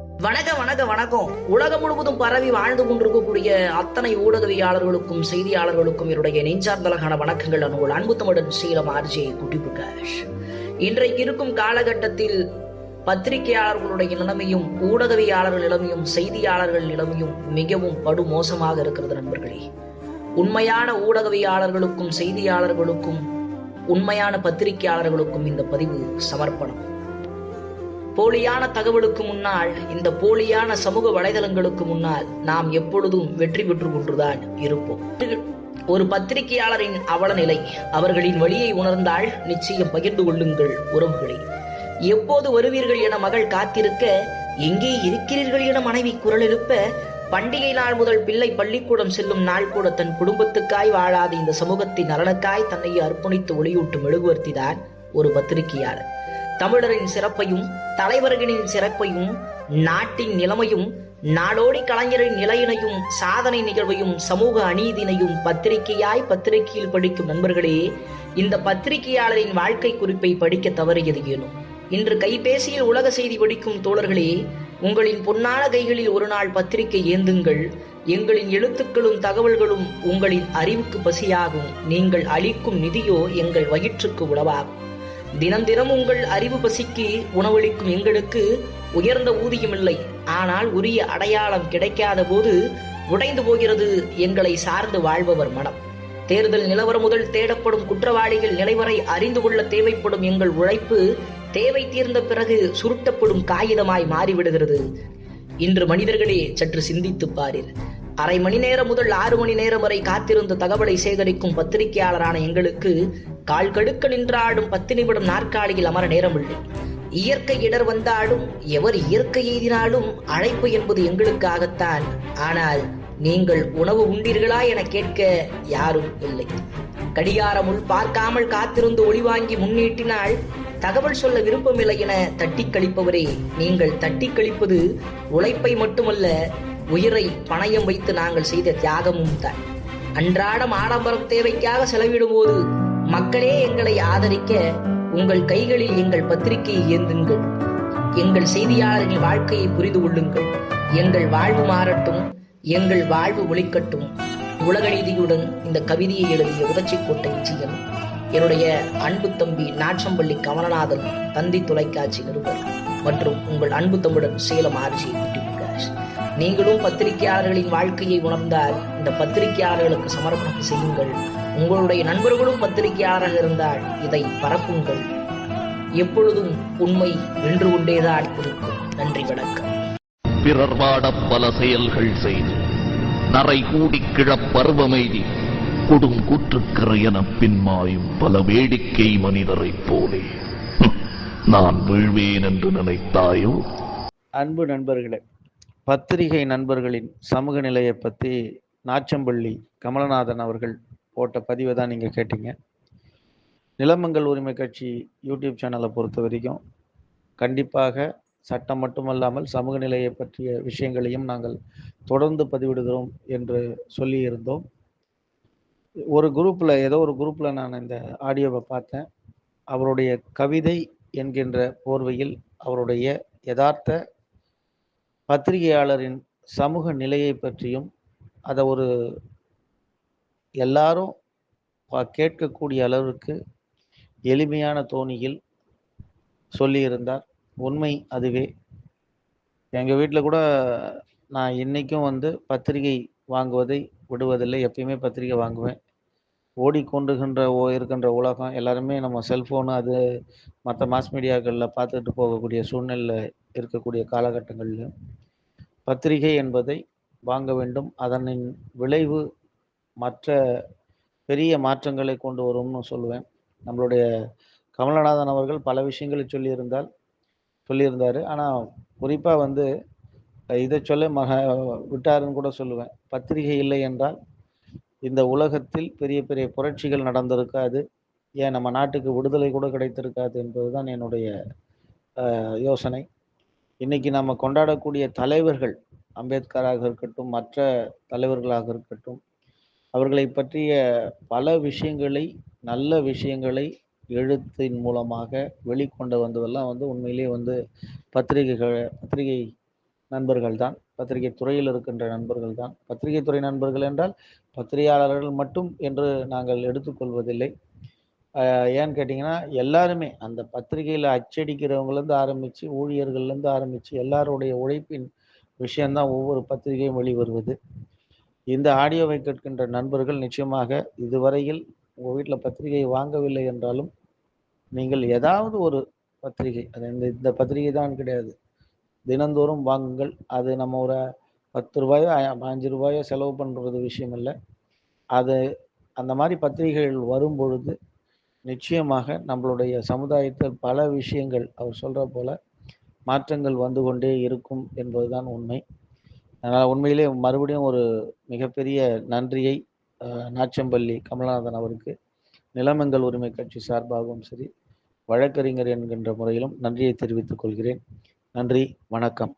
வணக்க வணக்கம் வணக்கம். உலகம் முழுவதும் பரவி வாழ்ந்து கொண்டிருக்கக்கூடிய அத்தனை ஊடகவியாளர்களுக்கும் செய்தியாளர்களுக்கும் என்னுடைய நெஞ்சார்ந்தலகான வணக்கங்கள் உங்கள் அன்பு தமிழன் சீலம் ஆர்ஜே குட்டி பிரகாஷ். இன்றைக்கு இருக்கும் காலகட்டத்தில் பத்திரிகையாளர்களுடைய நிலைமையும் ஊடகவியாளர்கள் நிலைமையும் செய்தியாளர்கள் நிலைமையும் மிகவும் படுமோசமாக இருக்கிறது நண்பர்களே. உண்மையான ஊடகவியாளர்களுக்கும் செய்தியாளர்களுக்கும் உண்மையான பத்திரிகையாளர்களுக்கும் இந்த பதிவு சமர்ப்பணம். போலியான தகவலுக்கு முன்னால் இந்த போலியான சமூக வலைதளங்களுக்கு முன்னால் நாம் எப்பொழுதும் வெற்றி பெற்று கொண்டுதான் இருப்போம். ஒரு பத்திரிகையாளரின் அவல நிலை அவர்களின் வழியை உணர்ந்தால் நிச்சயம் பகிர்ந்து கொள்ளுங்கள் உறவுகளை. எப்போது வருவீர்கள் என மகள் காத்திருக்க எங்கே இருக்கிறீர்கள் என மனைவி குரல் எழுப்ப பண்டிகை நாள் முதல் பிள்ளை பள்ளிக்கூடம் செல்லும் நாள் கூட தன் குடும்பத்துக்காய் வாழாத இந்த சமூகத்தின் நலனுக்காய் தன்னை அர்ப்பணித்து ஒளியூட்டும் மெழுகுவர்த்திதான் ஒரு பத்திரிகையாளர். தமிழரின் சிறப்பையும் தலைவர்களின் சிறப்பையும் நாட்டின் நிலைமையும் நாடோடி கலைஞரின் நிலையினையும் சாதனை நிகழ்வையும் சமூக அநீதினையும் பத்திரிகையாய் பத்திரிகையில் படிக்கும் நண்பர்களே இந்த பத்திரிகையாளரின் வாழ்க்கை குறிப்பை படிக்க தவறியது ஏனும் இன்று கைபேசியில் உலக செய்தி படிக்கும் தோழர்களே உங்களின் பொன்னான கைகளில் ஒரு நாள் பத்திரிகை ஏந்துங்கள் எங்களின் எழுத்துக்களும் தகவல்களும் உங்களின் அறிவுக்கு பசியாகும் நீங்கள் அளிக்கும் நிதியோ எங்கள் வயிற்றுக்கு உளவாகும் தினம் தினம் உங்கள் அறிவு பசிக்கு உணவளிக்கும் எங்களுக்கு உயர்ந்த ஊதியம் இல்லை. ஆனால் உரிய அடையாளம் கிடைக்காத போது உடைந்து போகிறது எங்களை சார்ந்து வாழ்பவர் மனம். தேர்தல் நிலவரம் முதல் தேடப்படும் குற்றவாளிகள் நிலைவரை அறிந்து கொள்ள தேவைப்படும் எங்கள் உழைப்பு தேவை தீர்ந்த பிறகு சுருட்டப்படும் காகிதமாய் மாறிவிடுகிறது. இன்று மனிதர்களே சற்று சிந்தித்து பாரீர் அரை மணி நேரம் முதல் ஆறு மணி நேரம் வரை காத்திருந்த தகவலை சேகரிக்கும் பத்திரிகையாளரான எங்களுக்கு கால் கடுக்க நின்றாடும் பத்து நிமிடம் நாற்காலியில் அமர நேரமில்லை. இயற்கை இடர் வந்தாலும் எவர் இயற்கை எய்தினாலும் அழைப்பு என்பது எங்களுக்காகத்தான். ஆனால் நீங்கள் உணவு உண்டீர்களா என கேட்க யாரும் இல்லை. கடிகாரம் உள் பார்க்காமல் காத்திருந்து ஒளிவாங்கி முன்னீட்டினால் தகவல் சொல்ல விருப்பமில்லை என தட்டி கழிப்பவரே நீங்கள் தட்டி கழிப்பது உழைப்பை மட்டுமல்ல உயிரை பணயம் வைத்து நாங்கள் செய்த தியாகமும் தான். அன்றாடம் ஆடம்பரம் தேவைக்காக செலவிடும்போது மக்களே எங்களை ஆதரிக்க உங்கள் கைகளில் எங்கள் பத்திரிகையை ஏந்துங்கள். எங்கள் செய்தியாளரின் வாழ்க்கையை புரிந்து கொள்ளுங்கள். எங்கள் வாழ்வு மாறட்டும் எங்கள் வாழ்வு ஒளிக்கட்டும் உலக நீதியுடன் இந்த கவிதையை எழுதிய உதச்சிக்கோட்டை விஜயன் என்னுடைய அன்பு தம்பி நாச்சம்பள்ளி கமலநாதன் தந்தி தொலைக்காட்சி நிருபர் மற்றும் உங்கள் அன்பு தமிழன் சேலம் ஆர்ஜி நீங்களும் பத்திரிகையாளர்களின் வாழ்க்கையை உணர்ந்தால் இந்த பத்திரிகையாளர்களுக்கு சமர்ப்பணம் செய்யுங்கள். உங்களுடைய நண்பர்களும் பத்திரிகையாளராக இருந்தால் இதை பரப்புங்கள். எப்பொழுதும் உண்மை வென்று கொண்டேதான் இருக்கும். நன்றி வணக்கம். பிறர் வாடப் பல செயல்கள் செய்து நரை கூடிக் கிழப் பருவமெய்தி கொடுங்கூற்றுக்கிற எனப் பின்மாயும் பல வேடிக்கை மனிதரைப் போலே. நான் வீழ்வேன் என்று நினைத்தாயோ? அன்பு நண்பர்களே பத்திரிகை நண்பர்களின் சமூக நிலையை பற்றி நாச்சம்பள்ளி கமலநாதன் அவர்கள் போட்ட பதிவை தான் நீங்கள் கேட்டீங்க. நிலமங்கள் உரிமை கட்சி யூடியூப் சேனலை பொறுத்த வரைக்கும் கண்டிப்பாக சட்டம் மட்டுமல்லாமல் சமூக நிலையை பற்றிய விஷயங்களையும் நாங்கள் தொடர்ந்து பதிவிடுகிறோம் என்று சொல்லியிருந்தோம். ஒரு குரூப்பில் ஏதோ ஒரு குரூப்பில் நான் இந்த ஆடியோவை பார்த்தேன். அவருடைய கவிதை என்கின்ற போர்வையில் அவருடைய யதார்த்த பத்திரிகையாளரின் சமூக நிலையை பற்றியும் அதை ஒரு எல்லாரும் கேட்கக்கூடிய அளவிற்கு எளிமையான தோணியில் சொல்லியிருந்தார். உண்மை அதுவே. எங்கள் வீட்டில் கூட நான் இன்றைக்கும் வந்து பத்திரிகை வாங்குவதை விடுவதில்லை. எப்பயுமே பத்திரிகை வாங்குவேன். ஓடிக்கொண்டுகின்ற ஓ இருக்கின்ற உலகம் எல்லாருமே நம்ம செல்ஃபோனு அது மற்ற மாஸ் மீடியாக்களில் பார்த்துட்டு போகக்கூடிய சூழ்நிலை இருக்கக்கூடிய காலகட்டங்களில் பத்திரிகை என்பதை வாங்க வேண்டும். அதனின் விளைவு மற்ற பெரிய மாற்றங்களை கொண்டு வரும்னு சொல்லுவேன். நம்மளுடைய கமலநாதன் அவர்கள் பல விஷயங்களை சொல்லியிருந்தால் சொல்லியிருந்தார். ஆனால் குறிப்பாக வந்து இதை சொல்ல மக விட்டாருன்னு கூட சொல்லுவேன். பத்திரிகை இல்லை என்றால் இந்த உலகத்தில் பெரிய பெரிய புரட்சிகள் நடந்திருக்காது. ஏன் நம்ம நாட்டுக்கு விடுதலை கூட கிடைத்திருக்காது என்பது தான் என்னுடைய யோசனை. இன்னைக்கு நம்ம கொண்டாடக்கூடிய தலைவர்கள் அம்பேத்கராக இருக்கட்டும் மற்ற தலைவர்களாக இருக்கட்டும் அவர்களை பற்றிய பல விஷயங்களை நல்ல விஷயங்களை எழுத்தின் மூலமாக வெளிக்கொண்டு வந்ததெல்லாம் வந்து உண்மையிலேயே வந்து பத்திரிகைகள் பத்திரிகை நண்பர்கள் தான் பத்திரிகை துறையில் இருக்கின்ற நண்பர்கள் தான் பத்திரிகை துறை நண்பர்கள் என்றால் பத்திரிகையாளர்கள் மட்டும் என்று நாங்கள் எடுத்துக்கொள்வதில்லை. ஏன்னு கேட்டிங்கன்னா எல்லாருமே அந்த பத்திரிகையில் அச்சடிக்கிறவங்கலேருந்து ஆரம்பித்து ஊழியர்கள்லேருந்து ஆரம்பித்து எல்லாருடைய உழைப்பின் விஷயந்தான் ஒவ்வொரு பத்திரிகையும் வெளிவருவது. இந்த ஆடியோவை கேட்கின்ற நண்பர்கள் நிச்சயமாக இதுவரையில் உங்கள் வீட்டில் பத்திரிகை வாங்கவில்லை என்றாலும் நீங்கள் ஏதாவது ஒரு பத்திரிகை அது இந்த இந்த பத்திரிகை தான் கிடையாது. தினந்தோறும் வாங்குங்கள். அது நம்ம ஒரு பத்து ரூபாயோ அஞ்சு ரூபாயோ செலவு பண்ணுறது விஷயம் இல்லை. அது அந்த மாதிரி பத்திரிகைகள் வரும் பொழுது நிச்சயமாக நம்மளுடைய சமுதாயத்தில் பல விஷயங்கள் அவர் சொல்கிற போல மாற்றங்கள் வந்து கொண்டே இருக்கும் என்பதுதான் உண்மை. அதனால் உண்மையிலே மறுபடியும் ஒரு மிகப்பெரிய நன்றியை நாச்சம்பள்ளி கமலநாதன் அவருக்கு நிலமங்கள் உரிமை கட்சி சார்பாகவும் சரி வழக்கறிஞர் என்கின்ற முறையிலும் நன்றியை தெரிவித்துக் கொள்கிறேன். நன்றி வணக்கம்.